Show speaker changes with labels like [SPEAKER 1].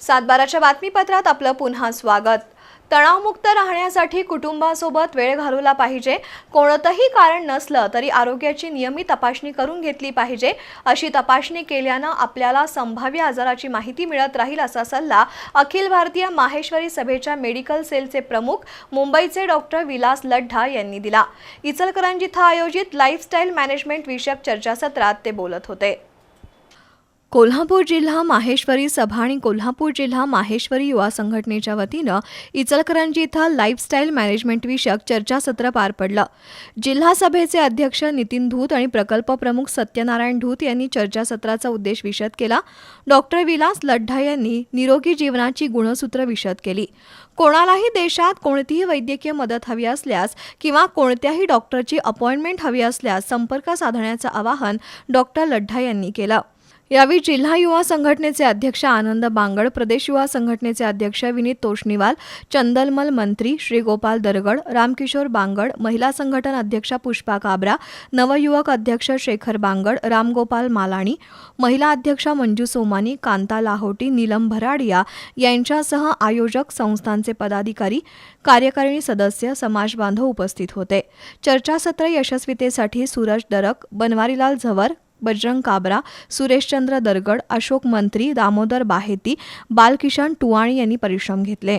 [SPEAKER 1] सातबाराच्या बातमीपत्रात आपलं पुन्हा स्वागत. तणावमुक्त राहण्यासाठी कुटुंबासोबत वेळ घालवला पाहिजे. कोणतंही कारण नसलं तरी आरोग्याची नियमित तपासणी करून घेतली पाहिजे. अशी तपासणी केल्यानं आपल्याला संभाव्य आजाराची माहिती मिळत राहील असा सल्ला अखिल भारतीय माहेश्वरी सभेच्या मेडिकल सेलचे प्रमुख मुंबईचे डॉक्टर विलास लड्ढा यांनी दिला. इचलकरंजी इथं आयोजित लाईफस्टाईल मॅनेजमेंट विषयक चर्चासत्रात ते बोलत होते. कोल्हापूर जिल्हा माहेश्वरी सभा आणि कोल्हापूर जिल्हा माहेश्वरी युवा संघटनेच्या वतीनं इचलकरंजी इथं लाईफस्टाईल मॅनेजमेंट विषयक चर्चासत्र पार पडलं. जिल्हा सभेचे अध्यक्ष नितीन धूत आणि प्रकल्प प्रमुख सत्यनारायण धूत यांनी चर्चासत्राचा उद्देश विशद केला. डॉक्टर विलास लड्ढा यांनी निरोगी जीवनाची गुणसूत्र विशद केली. कोणालाही देशात कोणतीही वैद्यकीय मदत हवी असल्यास किंवा कोणत्याही डॉक्टरची अपॉइंटमेंट हवी असल्यास संपर्क साधण्याचं आवाहन डॉक्टर लड्ढा यांनी केलं. यावेळी जिल्हा युवा संघटनेचे अध्यक्ष आनंद बांगड प्रदेश युवा संघटनेचे अध्यक्ष विनीत तोष्णीवाल चंदलमल मंत्री श्रीगोपाल दरगड रामकिशोर बांगड महिला संघटन अध्यक्षा पुष्पा काबरा नवयुवक अध्यक्ष शेखर बांगड रामगोपाल मालाणी महिला अध्यक्षा मंजू सोमानी कांता लाहोटी नीलम भराडिया यांच्यासह आयोजक संस्थांचे पदाधिकारी कार्यकारिणी सदस्य समाजबांधव उपस्थित होते. चर्चासत्र यशस्वीतेसाठी सूरज दरक बनवारीलाल झवर बजरंग काबरा सुरेशचंद्र दरगड अशोक मंत्री दामोदर बाहेती बालकिशन टुवाणी यांनी परिश्रम घेतले.